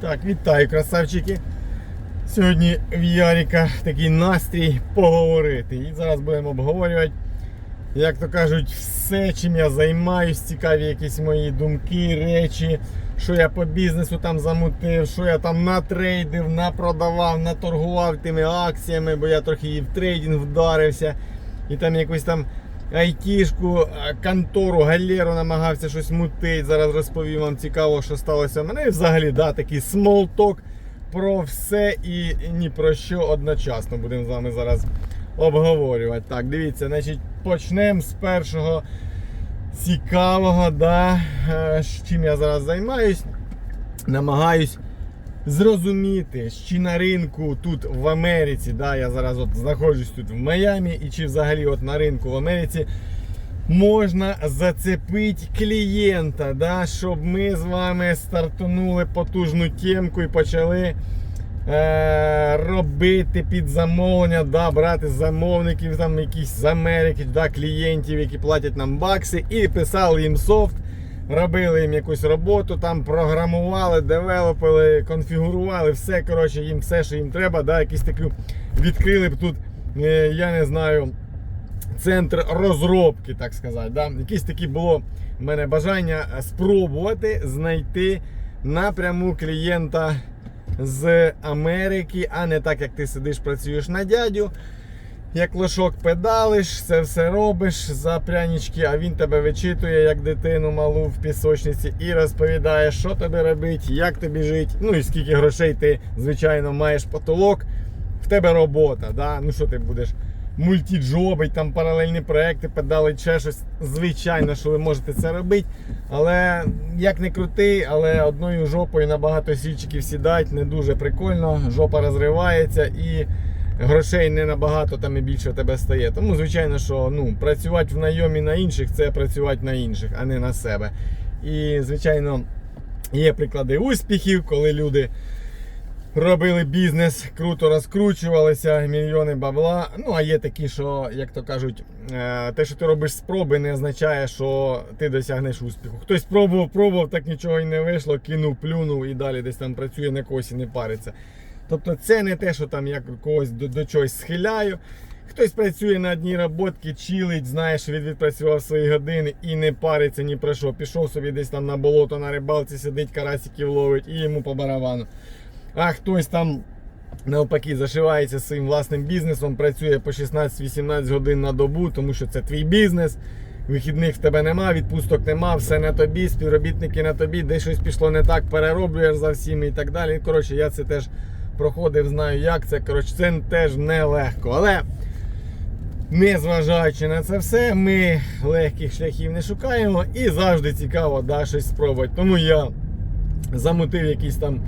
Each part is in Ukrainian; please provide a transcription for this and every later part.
Так, вітаю, красавчики. Сьогодні в Яріка такий настрій поговорити. І зараз будемо обговорювати, як то кажуть, все, чим я займаюсь, цікаві якісь мої думки, речі, що я по бізнесу там замутив, що я там натрейдив, напродавав, наторгував тими акціями, бо я трохи і в трейдинг вдарився. І там якусь там айтішку, е, контору, галеру намагався щось мутити. Зараз розповім вам цікаво, що сталося в мене. Взагалі, да, такий talk про все і ні про що одночасно будемо з вами зараз обговорювати. Так, дивіться, значить, почнемо з першого цікавого, да, е, чим я зараз займаюсь. Намагаюсь зрозуміти, чи на ринку тут в Америці, да, я зараз от знаходжусь тут в Майамі, і чи взагалі от на ринку в Америці можна зацепити клієнта, да, щоб ми з вами стартанули потужну темку і почали е, робити під замовлення, да, брати замовників там якісь з Америки, да, клієнтів, які платять нам бакси, і писали їм софт. Робили їм якусь роботу, там програмували, девелопили, конфігурували, все, коротше, їм все, що їм треба, да, якісь таку відкрили б тут, е, я не знаю, центр розробки, так сказати. Да? Якесь таке було в мене бажання спробувати знайти напряму клієнта з Америки, а не так, як ти сидиш, працюєш на дядю. Як лошок педалиш, це все робиш за прянички, а він тебе вичитує як дитину малу в пісочниці і розповідає, що тобі робити, як тобі жити, ну і скільки грошей ти, звичайно, маєш потолок. В тебе робота. Да? Ну що ти будеш мультіджобить, там паралельні проекти, педалить ще щось. Звичайно, що ви можете це робити. Але як не крути, але одною жопою на багато сільчиків сідати не дуже прикольно. Жопа розривається і грошей не набагато там і більше в тебе стає. Тому, звичайно, що ну, працювати в найомі на інших це працювати на інших, а не на себе. І, звичайно, є приклади успіхів, коли люди робили бізнес, круто розкручувалися, мільйони бабла. Ну, а є такі, що, як то кажуть, е, те, що ти робиш спроби, не означає, що ти досягнеш успіху. Хтось пробував, пробував, так нічого і не вийшло, кинув, плюнув і далі десь там працює на когось і не париться. Тобто це не те, що там я когось до, до чогось схиляю. Хтось працює на одній роботці, чилить, знає, що він відпрацював свої години і не париться ні про що. Пішов собі десь там на болото, на рибалці, сидить, карасиків ловить і йому по барабану. А хтось там навпаки зашивається своїм власним бізнесом, працює по 16-18 годин на добу, тому що це твій бізнес. Вихідних в тебе нема, відпусток нема, все на тобі, співробітники на тобі, десь щось пішло не так, перероблюєш за всіми і так далі. Коротше, я це теж проходив, знаю як це. Коротше, це теж нелегко. Але незважаючи на це все, ми легких шляхів не шукаємо і завжди цікаво да, щось спробувати. Тому я замутив якийсь там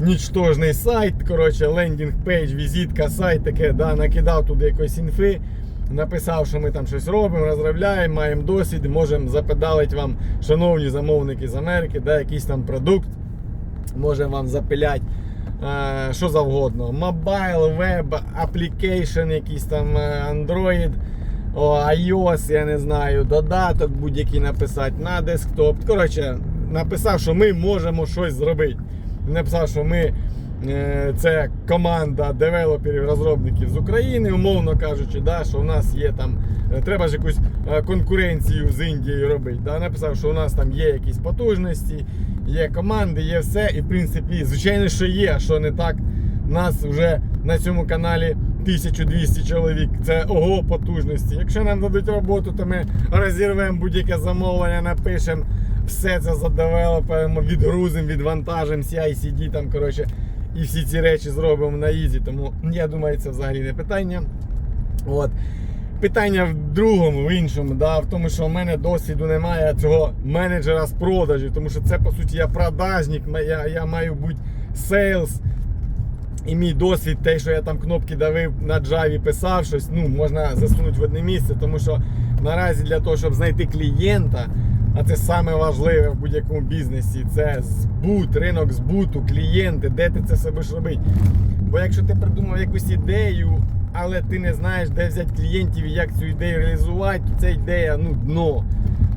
нічтожний сайт, коротше, лендінг пейдж, візитка, сайт таке, да, накидав туди якоїсь інфи. Написав, що ми там щось робимо, розробляємо, маємо досвід, можемо запедалити вам, шановні замовники з Америки, да, якийсь там продукт. Можемо вам запиляти е, що завгодно. Mobile, web, application, якийсь там е, Android, iOS, я не знаю, додаток будь-який написати на десктоп. Коротше, написав, що ми можемо щось зробити. Написав, що ми е, це команда девелоперів, розробників з України, умовно кажучи, да, що у нас є там, е, треба ж якусь е, конкуренцію з Індією робити. Да. Написав, що у нас там є якісь потужності, є команди, є все. І в принципі, звичайно, що є, що не так. Нас вже на цьому каналі 1200 чоловік. Це ого потужності. Якщо нам дадуть роботу, то ми розірвемо будь-яке замовлення, напишемо. Все це задевелоперимо, відгрузимо, відвантажимо, CI-CD там, коротше, і всі ці речі зробимо на ізі. Тому я думаю, це взагалі не питання. От. Питання в другому, в іншому, да, в тому, що в мене досвіду немає цього менеджера з продажів, тому що це по суті я продажник, я, я маю бути сейлс. І мій досвід, те, що я там кнопки давив на Java, писав щось, ну, можна засунути в одне місце, тому що наразі для того, щоб знайти клієнта, а це саме важливе в будь-якому бізнесі, це збут, ринок збуту, клієнти, де ти це все робити. Бо якщо ти придумав якусь ідею, але ти не знаєш, де взяти клієнтів і як цю ідею реалізувати, то ця ідея ну, дно.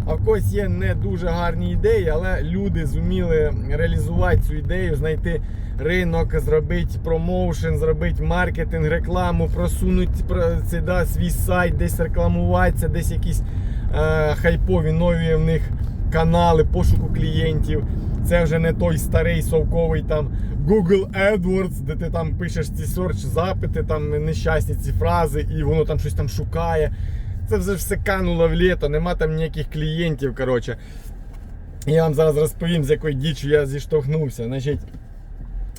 А в когось є не дуже гарні ідеї, але люди зуміли реалізувати цю ідею, знайти ринок, зробити промоушен, зробити маркетинг, рекламу, просунути це, да, свій сайт, десь рекламуватися, десь якісь е, хайпові нові в них канали пошуку клієнтів. Це вже не той старий совковий там Google AdWords, де ти там пишеш ці сорч запити, там нещасні ці фрази, і воно там щось там шукає. Це вже все кануло в літо, нема там ніяких клієнтів. коротше. Я вам зараз розповім, з якою діччю я зіштовхнувся. Значить,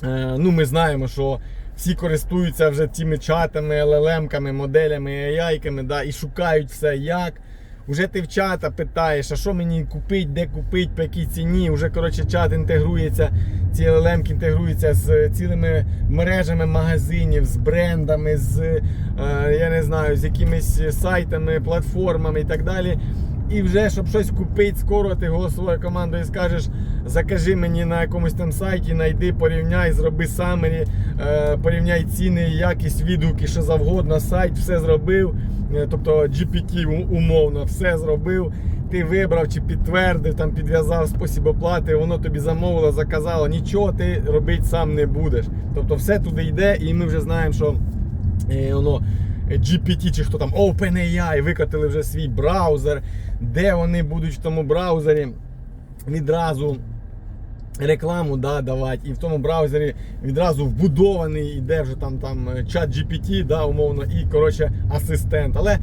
е, ну ми знаємо, що всі користуються вже цими чатами, LLM-ками, моделями, AI-ками, да, і шукають все як. Уже ти в чата питаєш, а що мені купить, де купить, по якій ціні. Уже коротше, чат інтегрується, ці LLM інтегруються з цілими мережами магазинів, з брендами, з е, я не знаю, з якимись сайтами, платформами і так далі. І вже, щоб щось купити, скоро ти голосовою командою скажеш, закажи мені на якомусь там сайті, найди, порівняй, зроби самері, порівняй ціни, якість, відгуки, що завгодно, сайт, все зробив. Е, Тобто GPT умовно все зробив. Ти вибрав чи підтвердив, там підв'язав спосіб оплати, воно тобі замовило, заказало. Нічого ти робити сам не будеш. Тобто все туди йде, і ми вже знаємо, що е, воно GPT чи хто там OpenAI викатили вже свій браузер, де вони будуть в тому браузері відразу рекламу да, давати, і в тому браузері відразу вбудований іде вже там, там е, чат GPT, да, умовно, і коротше асистент. Але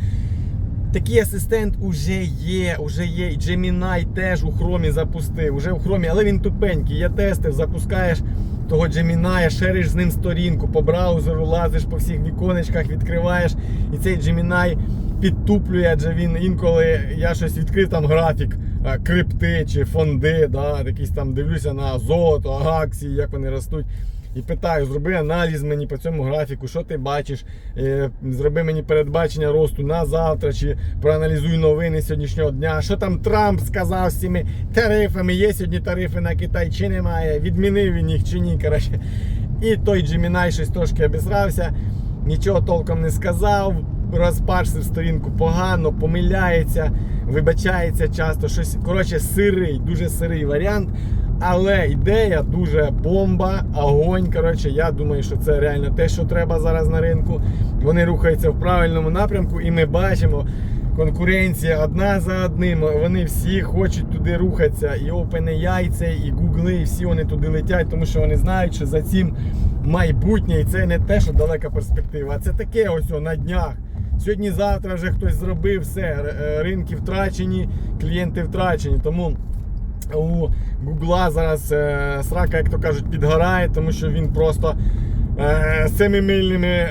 Такий асистент уже є, уже є. І Gemini теж у хромі запустив. Уже у хромі, але він тупенький. Я тестив, запускаєш того Gemini, шериш з ним сторінку по браузеру, лазиш по всіх віконечках, відкриваєш. І цей Gemini підтуплює, адже він інколи я щось відкрив там графік е, крипти чи фонди, да, якісь там дивлюся на золото, акції, як вони ростуть. І питаю, зроби аналіз мені по цьому графіку, що ти бачиш, е, зроби мені передбачення росту на завтра, чи проаналізуй новини сьогоднішнього дня. Що там Трамп сказав з цими тарифами? Є сьогодні тарифи на Китай чи немає? Відмінив він їх чи ні. Коротше. І той Gemini щось трошки обісрався, нічого толком не сказав, розпарсив сторінку погано, помиляється, вибачається часто. Щось коротше, сирий, дуже сирий варіант. Але ідея дуже бомба, огонь. Коротше, я думаю, що це реально те, що треба зараз на ринку. Вони рухаються в правильному напрямку, і ми бачимо. Конкуренція одна за одним. Вони всі хочуть туди рухатися. І OpenAI, це, і Google, і всі вони туди летять, тому що вони знають, що за цим майбутнє. І це не те, що далека перспектива, а це таке ось на днях. Сьогодні-завтра вже хтось зробив все. е, Ринки втрачені, клієнти втрачені. Тому у Гугла зараз е, срака, як то кажуть, підгорає, тому що він просто е, семимильними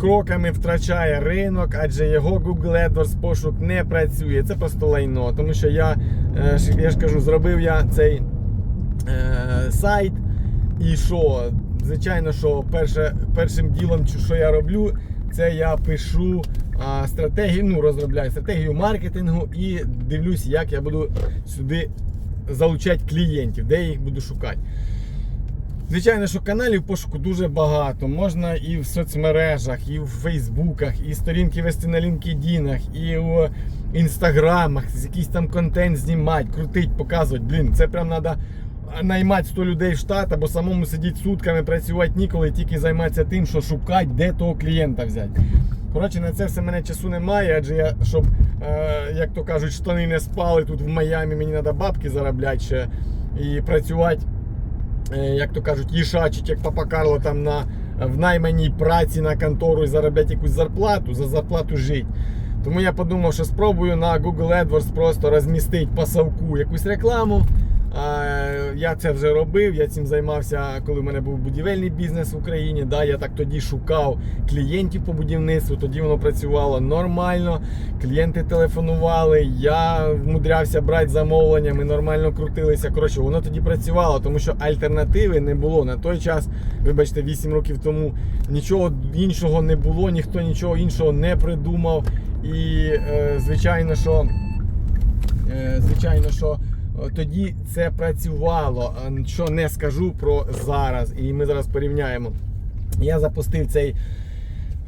кроками втрачає ринок, адже його Google AdWords пошук не працює. Це просто лайно. Тому що я, я ж кажу, зробив я цей сайт. І що? Звичайно, що перше, першим ділом, що я роблю, це я пишу стратегію, ну, розробляю стратегію маркетингу і дивлюсь, як я буду сюди залучати клієнтів, де я їх буду шукати. Звичайно, що каналів пошуку дуже багато. Можна і в соцмережах, і в Фейсбуках, і сторінки вести на LinkedIn, і в інстаграмах, якийсь там контент знімати, крутить, показувати. Блін, це прям треба наймати 100 людей в штат, або самому сидіти сутками, працювати ніколи, тільки займатися тим, що шукати, де того клієнта взяти. Коротше, на це все мене часу немає, адже я, щоб, е, як то кажуть, штани не спали тут в Майамі, мені треба бабки заробляти ще і працювати е, як то кажуть, їшачить, як папа Карло там на, в найманій праці на контору і заробляти якусь зарплату, за зарплату жити. Тому я подумав, що спробую на Google AdWords просто розмістити по якусь рекламу. А, Я це вже робив, я цим займався, коли в мене був будівельний бізнес в Україні. Да, Я так тоді шукав клієнтів по будівництву, тоді воно працювало нормально. Клієнти телефонували, я вмудрявся брати замовлення, ми нормально крутилися. Коротше, воно тоді працювало, тому що альтернативи не було. На той час, вибачте, 8 років тому нічого іншого не було, ніхто нічого іншого не придумав. І е, звичайно, що е, звичайно, що тоді це працювало. Що не скажу про зараз. І ми зараз порівняємо. Я запустив цей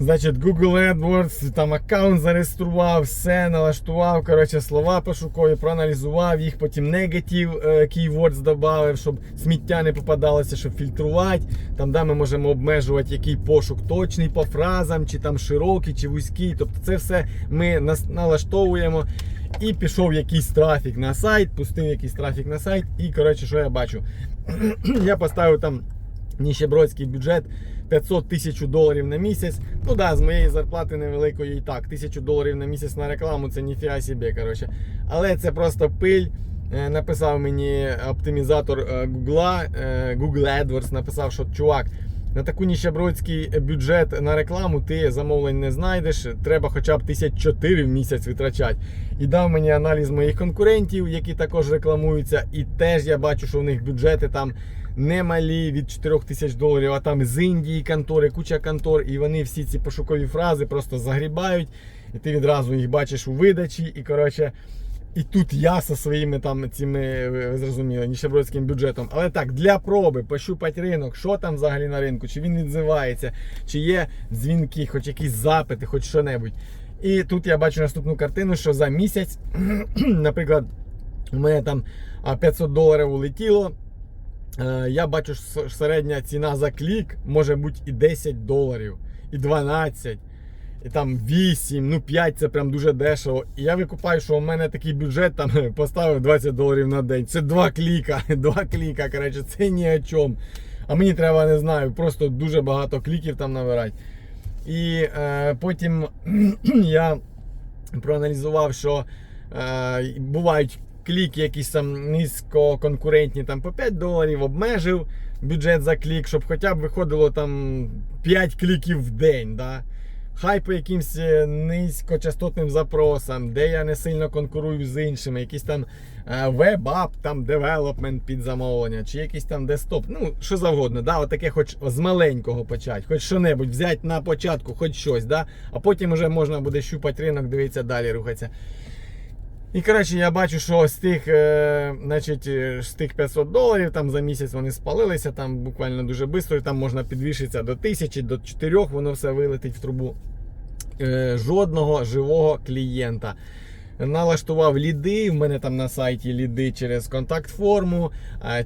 Значить, Google AdWords, там аккаунт зареєстрував, все налаштував, коротше, слова пошукові, проаналізував їх, потім негатив keywords додав, щоб сміття не попадалося, щоб фільтрувати. Там, де ми можемо обмежувати, який пошук точний по фразам, чи там широкий, чи вузький. Тобто це все ми налаштовуємо. І пішов якийсь трафік на сайт, пустив якийсь трафік на сайт. І коротше, що я бачу? я поставив там ніщебродський бюджет 500 тисяч доларів на місяць. Ну да, з моєї зарплати невеликої і так. Тисячу доларів на місяць на рекламу це ніфіга собі, коротше. Але це просто пиль. Е, Написав мені оптимізатор е, Google, е, Google AdWords, написав, що чувак. На таку ніщебродський бюджет на рекламу ти замовлень не знайдеш. Треба хоча б 1004 в місяць витрачати. І дав мені аналіз моїх конкурентів, які також рекламуються. І теж я бачу, що у них бюджети там немалі від 4 тисяч доларів, а там з Індії контори, куча контор, і вони всі ці пошукові фрази просто загрібають. І ти відразу їх бачиш у видачі. І коротше. І тут я зі своїми там цими, ви ви зрозуміли, ніщебродським бюджетом. Але так, для проби пощупати ринок, що там взагалі на ринку, чи він відзивається, чи є дзвінки, хоч якісь запити, хоч що-небудь. І тут я бачу наступну картину, що за місяць, наприклад, у мене там 500 доларів улетіло. Е, Я бачу, що середня ціна за клік може бути і 10 доларів, і 12 і там 8, ну 5 це прям дуже дешево. І я викупаю, що у мене такий бюджет там поставив 20 доларів на день. Це два кліка. Два кліка, коротше, це ні о чому. А мені треба, не знаю, просто дуже багато кліків там набирати. І е, потім я проаналізував, що е, бувають кліки якісь там низькоконкурентні там по 5 доларів, обмежив бюджет за клік, щоб хоча б виходило там 5 кліків в день. Да? Хай по якимсь е, низькочастотним запросам, де я не сильно конкурую з іншими, якісь там е, веб-ап, там девелопмент під замовлення, чи якийсь там десктоп, ну що завгодно, да, отаке хоч з маленького почати, хоч що-небудь взяти на початку, хоч щось, да, а потім вже можна буде щупати ринок, дивитися далі, рухатися. І коротше, я бачу, що з тих, е, значить, е, з тих 500 доларів там за місяць вони спалилися, там буквально дуже швидко, там можна підвищитися до 1000, до 4, воно все вилетить в трубу. Е, жодного живого клієнта. Налаштував ліди. В мене там на сайті ліди через контакт-форму,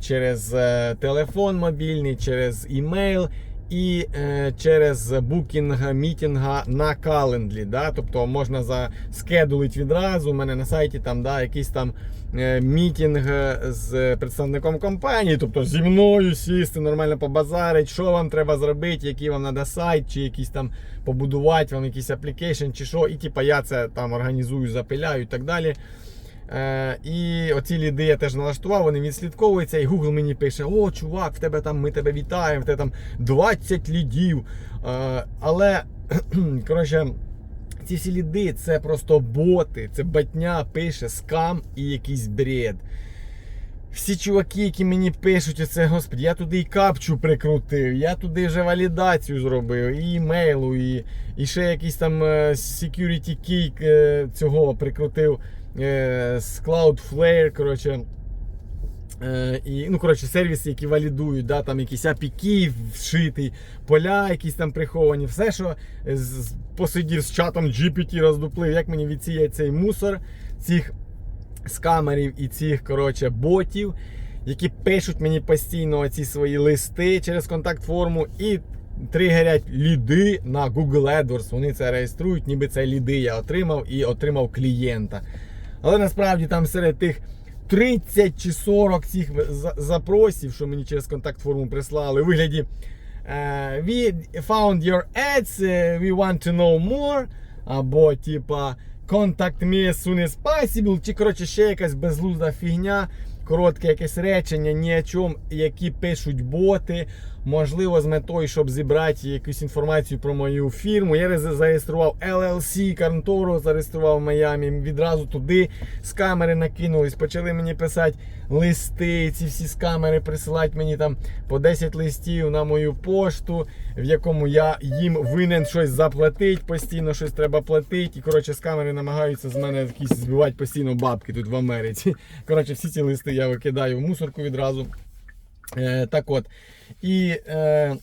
через е, телефон мобільний, через імейл і е, через букінг мітінга на календлі. Да? Тобто можна заскедулити відразу. У мене на сайті там да, якийсь там е, мітінг з представником компанії, тобто зі мною сісти, нормально побазарить, що вам треба зробити, який вам треба сайт, чи якийсь там побудувати вам якийсь аплікейшн, чи що. І типа я це там організую, запиляю і так далі. Е, і оці ліди я теж налаштував, вони відслідковуються, і Google мені пише: О, чувак, в тебе там ми тебе вітаємо, в тебе там 20 лідів. Е, але, коротше, ці всі ліди це просто боти, це батня пише скам і якийсь бред. Всі чуваки, які мені пишуть, оце, господи, я туди і капчу прикрутив, я туди вже валідацію зробив, і імейлу, і, і ще якийсь там е, security key цього прикрутив з Cloudflare, коротше. Е, і, ну, коротше, сервіси, які валідують, да, там якісь API вшитий, поля якісь там приховані, все, що з- посидів з чатом GPT роздуплив, як мені відсіяти цей мусор цих скамерів і цих коротше, ботів, які пишуть мені постійно ці свої листи через контакт-форму і тригерять ліди на Google AdWords. Вони це реєструють, ніби це ліди я отримав і отримав клієнта. Але насправді там серед тих 30 чи 40 цих запросів, що мені через контакт-форму прислали, у вигляді е, We found your ads, е, we want to know more. Або типа Contact me as soon as possible, чи коротше ще якась безлузда фігня, коротке якесь речення, ні о чому, які пишуть боти. Можливо, з метою, щоб зібрати якусь інформацію про мою фірму. Я зареєстрував LLC, контору зареєстрував в Майамі. Відразу туди з камери накинулись, почали мені писати листи. Ці всі з камери присилати мені там по 10 листів на мою пошту, в якому я їм винен щось заплатити, постійно щось треба платити. І коротше, з камери намагаються з мене якісь збивати постійно бабки тут в Америці. Коротше, всі ці листи я викидаю в мусорку відразу. Е, так от. І е,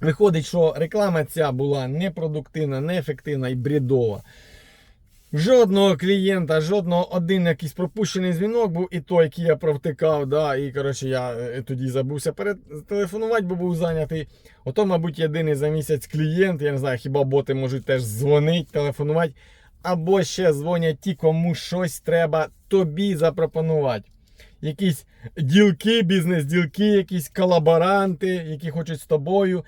Виходить, що реклама ця була непродуктивна, неефективна і бредова. Жодного клієнта, жодного один якийсь пропущений дзвінок був, і той, який я провтикав, да, і коротше я е, тоді забувся перетелефонувати, бо був зайнятий. Ото, мабуть, єдиний за місяць клієнт, я не знаю, хіба боти можуть теж дзвонити, телефонувати, або ще дзвонять ті, кому щось треба тобі запропонувати. Якісь ділки, бізнес-ділки, якісь колаборанти, які хочуть з тобою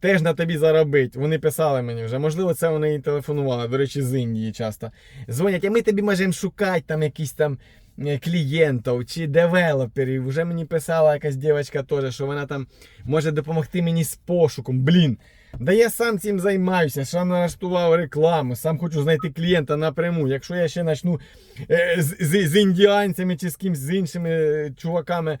теж на тобі заробити. Вони писали мені вже. Можливо, це вони і телефонували. До речі, з Індії часто. Дзвонять, а ми тобі можемо шукати там якісь там е, клієнтів чи девелоперів. Вже мені писала якась дівчинка теж, що вона там може допомогти мені з пошуком. Блін. Да я сам цим займаюся, сам налаштував рекламу, сам хочу знайти клієнта напряму. Якщо я ще почну е, з, з, з індіанцями чи з кимсь з іншими е, чуваками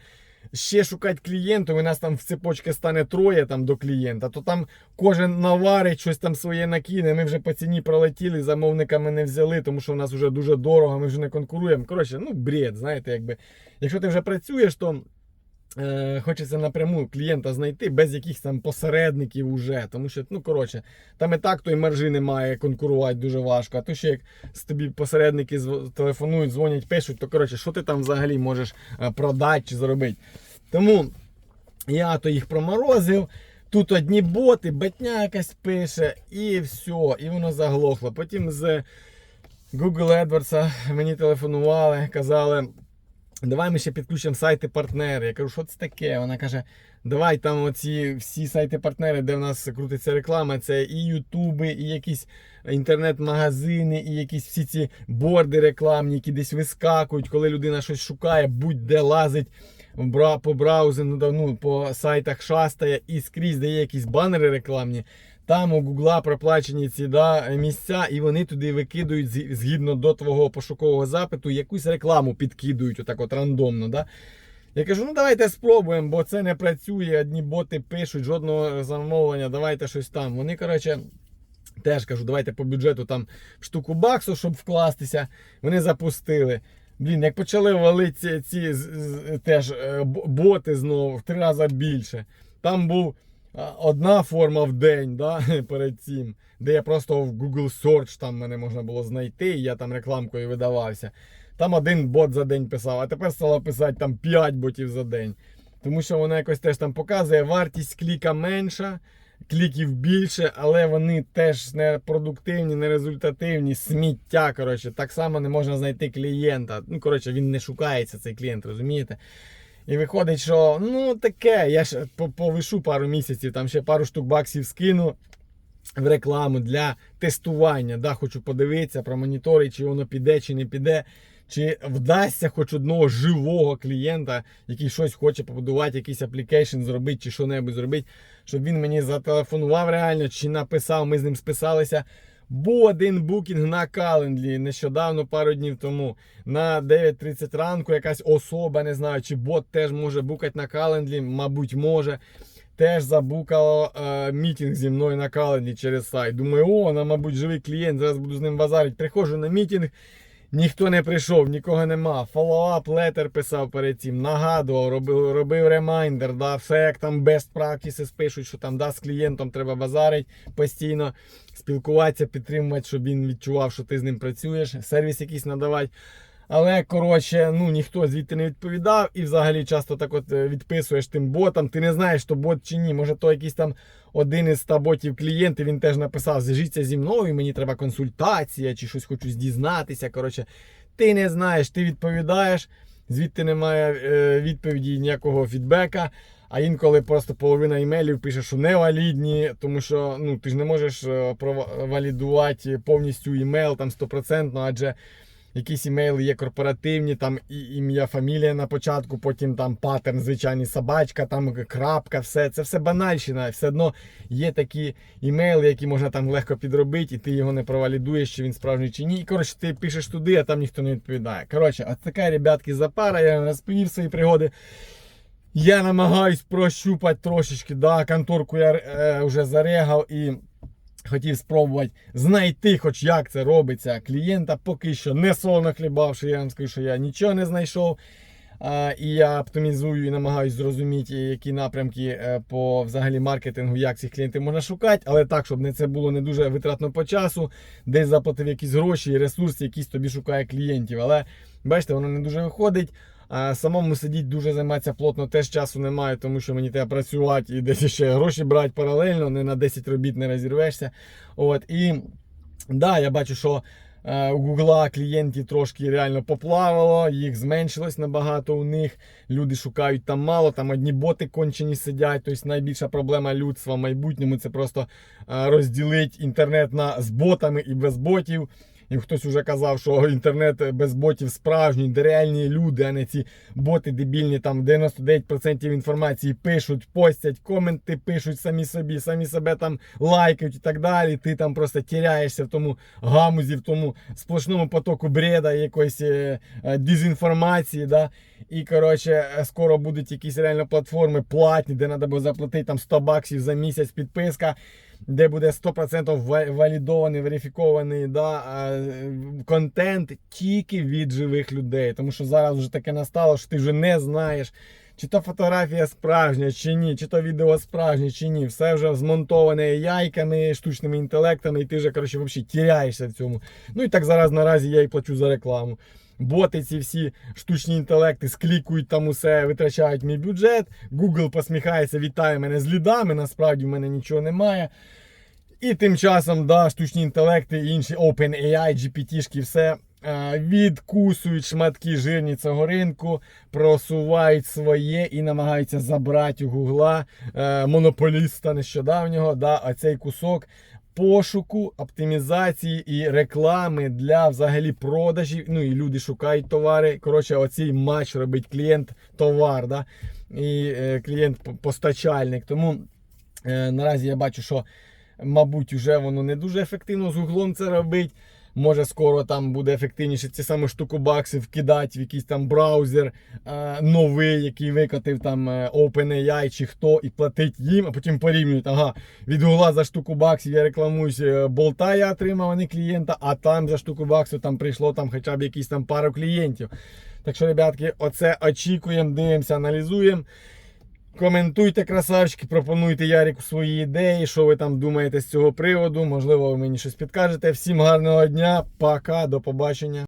ще шукати клієнтів, у нас там в цепочці стане троє там до клієнта, то там кожен наварить щось там своє накине. Ми вже по ціні пролетіли, замовниками не взяли, тому що у нас вже дуже дорого, ми вже не конкуруємо. Коротше, ну бред, знаєте, якби. Якщо ти вже працюєш, то. Е, Хочеться напряму клієнта знайти без якихось там посередників уже. Тому що, ну коротше, там і так той маржі немає, конкурувати дуже важко. А то ще як з тобі посередники телефонують, дзвонять, пишуть, то коротше, що ти там взагалі можеш е, продати чи зробити. Тому я то їх проморозив. Тут одні боти, батня якась пише, і все, і воно заглохло. Потім з Google AdWords мені телефонували, казали. Давай ми ще підключимо сайти партнери. Я кажу, що це таке? Вона каже: давай там оці всі сайти партнери, де в нас крутиться реклама, це і Ютуби, і якісь інтернет-магазини, і якісь всі ці борди рекламні, які десь вискакують, коли людина щось шукає, будь-де лазить по браузеру, ну, ну, по сайтах шастає і скрізь дає якісь банери рекламні. Там у Гугла проплачені ці да, місця, і вони туди викидують згідно до твого пошукового запиту, якусь рекламу підкидують отак от рандомно. Да? Я кажу, ну давайте спробуємо, бо це не працює. Одні боти пишуть, жодного замовлення, давайте щось там. Вони, коротше, теж кажу, давайте по бюджету там штуку баксу, щоб вкластися. Вони запустили. Блін, як почали валити ці, теж е, боти знову в три рази більше. Там був одна форма в день, да, перед цим, де я просто в Google Search там мене можна було знайти, і я там рекламкою видавався. Там один бот за день писав, а тепер стало писати там 5 ботів за день. Тому що вона якось теж там показує, вартість кліка менша, кліків більше, але вони теж не продуктивні, не результативні, сміття. Коротше, так само не можна знайти клієнта. Ну, коротше, він не шукається, цей клієнт, розумієте? І виходить, що ну таке, я ж повишу пару місяців, там ще пару штук баксів скину в рекламу для тестування. Да, Хочу подивитися, промоніторити, чи воно піде, чи не піде. Чи вдасться хоч одного живого клієнта, який щось хоче побудувати, якийсь аплікейшн зробити, чи що-небудь зробити, щоб він мені зателефонував реально, чи написав, ми з ним списалися. Був один букінг на календлі нещодавно, пару днів тому. На 9.30 ранку якась особа, не знаю, чи бот теж може букати на календлі, мабуть, може. Теж забукало е, мітинг зі мною на календлі через сайт. Думаю, о, вона, мабуть, живий клієнт, зараз буду з ним базарити. Приходжу на мітинг, ніхто не прийшов, нікого нема. Follow-up letter писав перед цим, нагадував, робив, робив ремайндер, да, все як там best practices пишуть, що там да, з клієнтом треба базарити постійно, спілкуватися, підтримувати, щоб він відчував, що ти з ним працюєш, сервіс якийсь надавати. Але коротше, ну ніхто звідти не відповідав, і взагалі часто так от е, відписуєш тим ботам. Ти не знаєш, то бот чи ні. Може, то якийсь там один із 100 ботів клієнт, він теж написав: зв'яжіться зі мною, мені треба консультація, чи щось хочу дізнатися. Коротше, ти не знаєш, ти відповідаєш, звідти немає е, відповіді ніякого фідбека. А інколи просто половина імейлів пише, що невалідні, тому що ну, ти ж не можеш е, провалідувати повністю імейл там 100%, адже якісь імейли є корпоративні, там ім'я, фамілія на початку, потім там паттерн, звичайний собачка, там крапка, все. Це все банальщина. Все одно є такі імейли, які можна там легко підробити, і ти його не провалідуєш, чи він справжній чи ні. І коротше, ти пишеш туди, а там ніхто не відповідає. Коротше, от така, ребятки, запара, я вам розповів свої пригоди. Я намагаюсь прощупати трошечки, да, конторку я е, вже зарегав і хотів спробувати знайти, хоч як це робиться. Клієнта поки що не солоно хлібавши, я вам скажу, що я нічого не знайшов. А, і я оптимізую і намагаюся зрозуміти, які напрямки е, по взагалі маркетингу, як цих клієнтів можна шукати, але так, щоб не це було не дуже витратно по часу, десь заплатив якісь гроші і ресурси, якісь тобі шукає клієнтів. Але бачите, воно не дуже виходить. Самому сидіть дуже займатися плотно, теж часу немає, тому що мені треба працювати і десь ще гроші брати паралельно, не на 10 робіт не розірвешся. От і да, я бачу, що е, у Гугла клієнтів трошки реально поплавало, їх зменшилось набагато у них. Люди шукають там мало, там одні боти кончені сидять. Тобто найбільша проблема людства в майбутньому це просто е, розділити інтернет на з ботами і без ботів. І хтось вже казав, що інтернет без ботів справжній, де реальні люди, а не ці боти дебільні, там 99% інформації пишуть, постять, коменти пишуть самі собі, самі себе там лайкають і так далі. Ти там просто тіряєшся в тому гамузі, в тому сплошному потоку бреда, якоїсь е, е, дезінформації. Да? І коротше, е, скоро будуть якісь реально платформи платні, де треба буде заплатити там 100 баксів за місяць підписка де буде 100% валідований, верифікований да, контент тільки від живих людей. Тому що зараз вже таке настало, що ти вже не знаєш, чи то фотографія справжня, чи ні, чи то відео справжнє, чи ні. Все вже змонтоване яйками, штучними інтелектами, і ти вже коротше, взагалі тіряєшся в цьому. Ну і так зараз наразі я і плачу за рекламу. Боти ці всі штучні інтелекти склікують там усе, витрачають мій бюджет. Google посміхається, вітає мене з лідами. Насправді в мене нічого немає. І тим часом, да, штучні інтелекти, і інші OpenAI, GPT-шки, все е, відкусують шматки жирні цього ринку, просувають своє і намагаються забрати у Гугла е, монополіста нещодавнього, да, оцей кусок пошуку, оптимізації і реклами для взагалі продажів. Ну і люди шукають товари. Коротше, оцей матч робить клієнт-товар, да, і е, клієнт-постачальник. Тому е, наразі я бачу, що мабуть, вже воно не дуже ефективно з углом це робить. Може, скоро там буде ефективніше ці самі штуку баксів вкидати в якийсь там браузер е, новий, який викатив там е, OpenAI чи хто, і платить їм, а потім порівнюють. Ага, від гугла за штуку баксів я рекламуюсь, е, болта я отримав, а не клієнта, а там за штуку баксів там прийшло там хоча б якісь там пару клієнтів. Так що, ребятки, оце очікуємо, дивимося, аналізуємо. Коментуйте, красавчики, пропонуйте Ярику свої ідеї, що ви там думаєте з цього приводу. Можливо, ви мені щось підкажете. Всім гарного дня, пока, до побачення.